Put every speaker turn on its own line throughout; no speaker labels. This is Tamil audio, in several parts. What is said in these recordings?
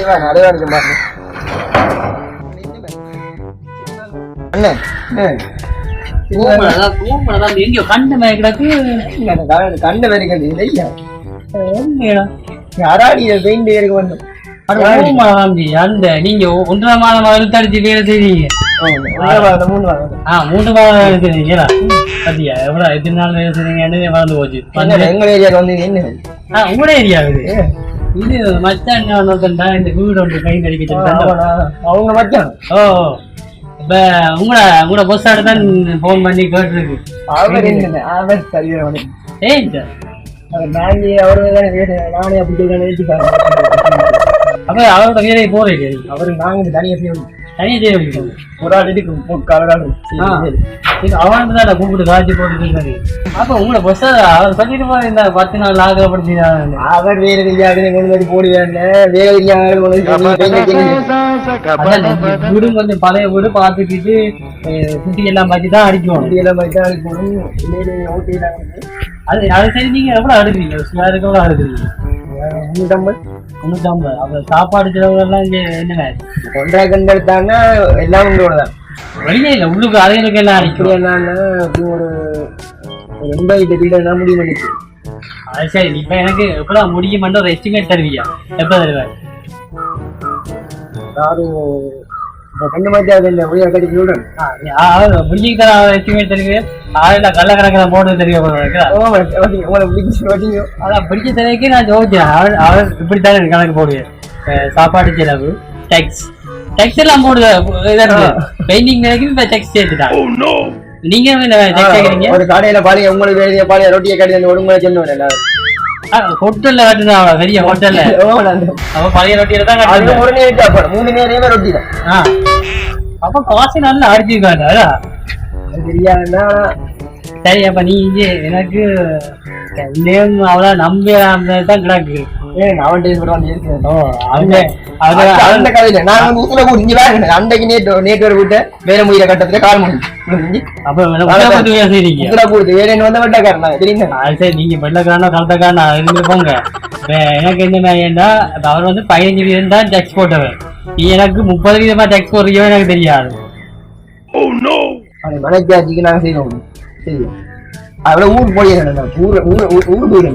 அடைவான் அடைவானுக்கு பாருங்க. அண்ணே
கண்டு
வரைக்கும் பெயிண்ட் வேண்டும்
அந்த நீங்க ஒன்றரை மாதம் இழுத்தடிச்சு வேலை செய்றீங்க.
மூணு வாங்க
ஆ மூன்று மாதம் வேலை செய்றீங்களா பாத்தியா எவ்வளவு எத்தனை நாள் வேலை மறந்து போச்சு?
எங்க ஏரியாவுக்கு வந்து என்ன?
ஆ உங்களே ஏரியா இது மச்சான் என்ன ஒருத்தன்டா இந்த வீடு ஒன்று கை நடிக்க.
அவங்க மச்சான்.
ஓ இப்ப உங்களோட உங்களோட பொஸ் தான் ஃபோன் பண்ணி கேட்டுருக்கு.
அவர் என்ன அவர் சரியா வந்து
ஏய்
அவர் நானே அவரு தானே வேறு நானே அப்படி தானே
அப்ப அவரோட வேலையை போறீங்க.
அவரு நாங்க தனியா செய்யணும்
செய்ய முடியும்
ஒரு ஆள்
அவனுக்கு தான் கூப்பிட்டு காட்சி போட்டு அப்ப உங்களை பஸ் அவர் சொல்லிட்டு போற இந்த பத்து நாள் ஆகப்படுத்தினாங்க
அவர் வேற தெரியாது கொண்டு வந்து போடுவேன் வேற வந்து
வீடும் கொஞ்சம் பழைய வீடு பார்த்துக்கிட்டு குட்டி எல்லாம் பார்த்து தான் அடிக்குவோம்
எல்லாம் மாதிரி தான் ஓட்டிடாங்க
அது அது சரி நீங்க எவ்வளவு அடுக்குறீங்க எவ்வளவு அடுக்குறீங்க முன்னூத்தம்பது அப்ப சாப்பாடு செலவு எல்லாம் இங்க என்னங்க?
ஒன்றரை கண்டு எடுத்தாங்கன்னா எல்லாம் உங்களோட தான்
வெளியே இல்ல உள்ளுக்கு அறைகளுக்கு எல்லாம்
இப்படி
அடிக்கிறோம்
என்னன்னா ஒரு ஒரு எண்பது வீடு முடிவு பண்ணிச்சு.
அது சரி இப்ப எனக்கு எப்பதான் முடியுமென்ற ஒரு எஸ்டிமேட் தருவியா? எப்ப தருவேன்
அதாவது ரெண்டு மாதிரி அது இந்த முடிவு கட்டி விடுறேன்.
முடிஞ்சுக்கு தர எஸ்டிமேட் தருவீங்க ஆயிரம் கள்ளக்கணக்கில் போட்டு தெரிய
உங்களை பிடிச்சி வட்டிங்க
அதான் பிடிச்ச தலைக்கு நான் ஜோதிச்சேன் அவர் அவர் இப்படித்தானே எனக்கு கணக்கு போடுவேன் சாப்பாடு செலவு டேக்ஸ் டேக்ஸ் எல்லாம் போடுது பெயிண்டிங் வரைக்கும் இப்போ டேக்ஸ் சேர்த்துட்டாங்க நீங்க என்ன டேக்ஸ் கேட்குறீங்க
ஒரு கடையில பாலிய உங்களுக்கு எழுதிய பாலிய ரொட்டியை கட்டி அந்த ஒடுங்களை எல்லாரும்.
ஹோட்டல்ல கட்டுனா பெரிய ஹோட்டல்ல அவ பழைய ரொட்டியில தான்
அது
கட்டுது
ஒரு நேரம் சாப்பாடு மூணு நேரமே ரொட்டி தான்.
அப்ப காசு நல்லா அடிச்சிருக்காங்க
தெரியாதுன்னா
சரி அப்ப நீ இங்கே எனக்கு நேம் அவ்வளோ நம்பி தான் கிடக்கு.
அவன் டேஸ் கூட வந்து இருக்கேன்
ஓ அவங்க
அந்த கதையில நான் வந்து ஊத்துல கூட இங்க வேற அன்றைக்கு நேற்று நேற்று வரை கூட்ட வேற முடியிற கட்டத்துல கால் மணி
அப்ப
ஊத்துல கூடுது வேற என்ன வந்த வெட்டக்காரன்? தெரியுங்க
சரி நீங்க வெள்ளக்காரனா கலத்தக்காரனா இருந்து போங்க. எனக்கு என்ன மாதிரின்னா அவர் வந்து பதினஞ்சு வீதம் தான் டேக்ஸ் போட்டவர். நீ எனக்கு முப்பது வீதமா டேக்ஸ் போடுறியோ எனக்கு தெரியாது.
அது மனச்சாட்சிக்கு நாங்க செய்யணும் சரி அவ்வளோ ஊர் போயிடுறேன் ஊர் ஊர் ஊர்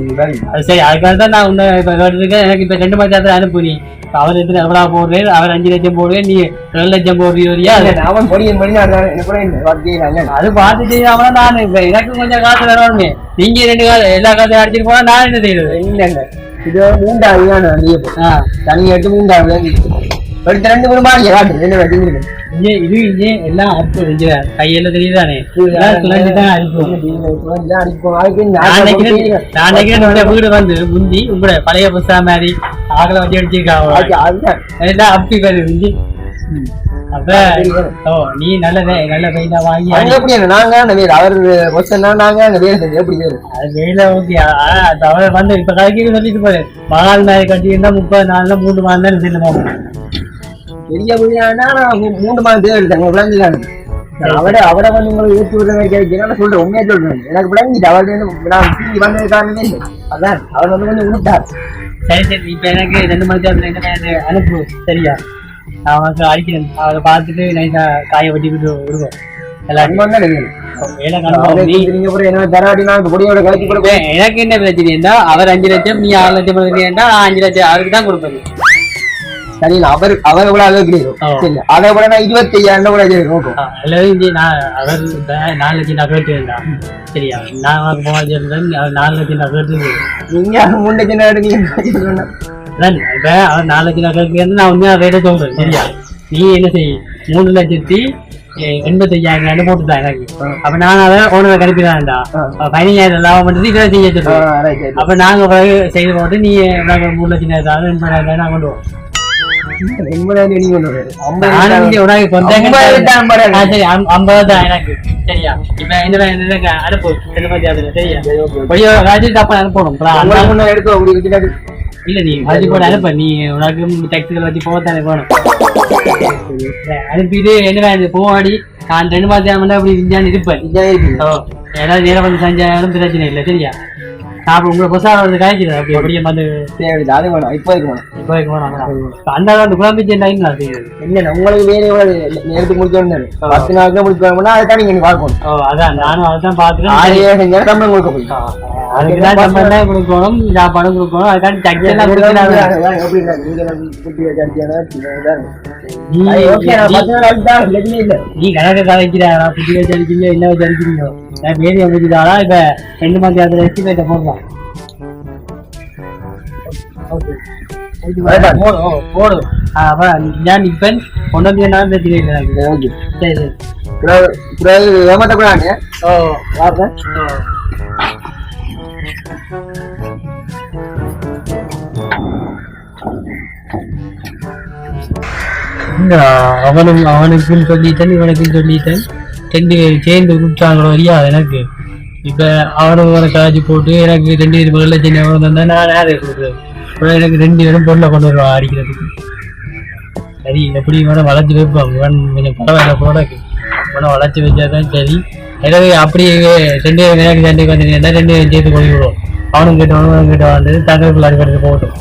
அது சரி அதுக்காக தான் நான் உன்னை இப்ப கேட்டிருக்கேன் எனக்கு இப்ப ரெண்டு மாதத்துல அனுப்பு நீ அவர் போடுறேன் அவர் அஞ்சு லட்சம் போடுவேன் நீ ரெண்டு லட்சம் போடுறியா
அவன் பொடியன் பண்ணி
அது பார்த்து செய்யாம நான் இப்ப எனக்கு கொஞ்சம் காசு வரணுமே நீங்க ரெண்டு காசு எல்லா காசையும் அடிச்சிட்டு போனா நான் என்ன செய்யறது
இல்லைங்க இது மூன்றாவது தான் நிறைய
ஆ
தனி எடுத்து மூன்றாவது எடுத்து ரெண்டு மூணு
இங்கே இது இங்கே எல்லாம் இங்க கையில தெரியுதானே? எல்லாம் சுழஞ்சு தான் அடிப்போம். நான் நினைக்கிறேன் வீடு வந்து முந்தி உங்களோட பழைய புஸ்தா மாதிரி ஆகல வண்டி அடிச்சிருக்காங்க. அப்படி அப்ப ஓ நீ நல்ல வே- நல்ல பெயிண்டா வாங்கி.
எப்படி நாங்க அவர் கொஸ்டன்னா நாங்க அந்த செஞ்சு எப்படி வேறு
அது வேலை ஓகே. அவர் வந்து இப்ப கடைக்கு சொல்லிட்டு போய் மகால் கட்டி இருந்தா முப்பது நாள்ல மூணு மாதம் தான் செல்லுமா?
பெரிய புள்ளியானா மூணு மாதம் தேவை எடுத்தாங்க விளங்குதாங்க அவட அவட வந்து உங்களை ஏற்றி விடுற மாதிரி கிடைக்கிறேன் சொல்றேன் உண்மையா சொல்றேன் எனக்கு விளங்கிட்டு அவர் வந்து நான் திரும்பி வந்தது காரணமே இல்லை. அதான் அவர் வந்து கொஞ்சம் விட்டார்
சரி சரி இப்ப எனக்கு ரெண்டு மணி என்ன வேணும் அனுப்பு சரியா? நான் உனக்கு அடிக்கிறேன். அதை பார்த்துட்டு நைட்டா காய வெட்டி விட்டு விடுவோம். எனக்கு என்ன பிரச்சனைன்னா அவர் அஞ்சு லட்சம் நீ ஆறு லட்சம் அவருக்கு தான் கொடுப்பேன்.
சரியில்ல. அவர் அவர் கூட. கிடையாது சரி அதை கூட நான் இருபத்தி ஐயாயிரம் கூட
அல்லது இங்கே நான் அவர் நாலு லட்சம் நான் கேட்டுருந்தா சரியா? நான் வச்சிருந்தேன் அவர் நாலு லட்சம் நான் கேட்டு
நீங்க சின்ன எடுக்கீங்க
அதான் இப்ப அவர் நாலு லட்சம் நான் கேட்கறது நான் உண்மையா ரேட்டை சொல்றேன். சரியா? நீ என்ன செய்? மூணு லட்சத்தி எ- எண்பத்தையாயிரம் போட்டுதான் எனக்கு. அப்ப நான் அதை ஓனரை கணிப்பிடாண்டா
ஆ.
பதினஞ்சாயிரம் லாபம் பண்ணுறது இதை செய்ய சொல்லுவேன் அப்ப நாங்க செய்து போட்டு நீ நாங்க மூணு லட்சம் எண்பதாயிரம் நான் கொண்டு இல்ல நீ ராஜி போட அனுப்ப நீ உனக்கு டெக்ஸ்டுகள் வச்சு போகத்தானே போகணும் அனுப்பிட்டு என்ன போவாடி நான் ரெண்டு மாதம் அப்படி இருப்பேன் ஏதாவது நேரம் வந்து செஞ்சாலும் பிரச்சனை இல்லை சரியா நான் உங்களை புதுசா வந்து காய்க்கிறேன் அப்படி அப்படியே வந்து
தேவையில்லை அது வேணும். இப்போ வேணும்.
இப்போ வேணாம் அந்த அந்த குழம்பு நான் செய்யுது
என்ன உங்களுக்கு வேற எவ்வளவு நேரத்துக்கு முடிக்கணும் பத்து நாளுக்கு முடிக்கணும்னா அதை தான் நீங்க பார்க்கணும்.
ஓ அதான் நானும் அதான் பார்த்துட்டு
ஆறு ஏழு சம்பளம் கொடுக்க போய்
அதுக்கு தான் நம்ம என்ன கொடுக்கணும் சாப்பாடும் கொடுக்கணும். அதுக்காண்டி டக்ஸ் எல்லாம் கொடுக்கணும்
இல்லை
நீ
அது இல்லை.
கணக்கு கதைக்கிறா புத்தி வச்சு அடிக்கிறீங்க என்ன நான் வேதியை முடிச்சுட்டாரா இப்ப ரெண்டு மணி நேரத்துல எஸ்டிமேட்டை போடலாம். போடு நான் இப்ப வந்து என்ன பிரச்சனை இல்லை எனக்கு சரி சரி.
ஏமாற்றக்கூடாது
ஓ
வார்த்தை?
அவனும் அவனுக்கும் சொல்லிட்டேன் இவனுக்கும் சொல்லிட்டேன். ரெண்டு பேரும் சேர்ந்து கூப்பிட்டாங்களோ இல்லையா? எனக்கு. இப்போ அவனும் அவனை காய்ச்சி போட்டு எனக்கு ரெண்டு பேரும் முதல்ல சின்ன அவன் தந்தா நான் யாரை கொடுக்குறது எனக்கு ரெண்டு பேரும் பொருளை கொண்டு வருவான் அடிக்கிறதுக்கு. சரி எப்படி வேணால் வளர்த்து வைப்பான் இவன் கொஞ்சம் பரவாயில்ல போடக்கு இவனை வளைச்சு வச்சாதான் சரி. எனவே அப்படியே ரெண்டு பேரும் எனக்கு சண்டைக்கு வந்து ரெண்டு பேரும் சேர்த்து கொண்டு விடுவோம் அவனும் கேட்டவனும் கேட்டவன் கேட்டவான் தங்களுக்குள்ள அடிக்கிறது போகட்டும்.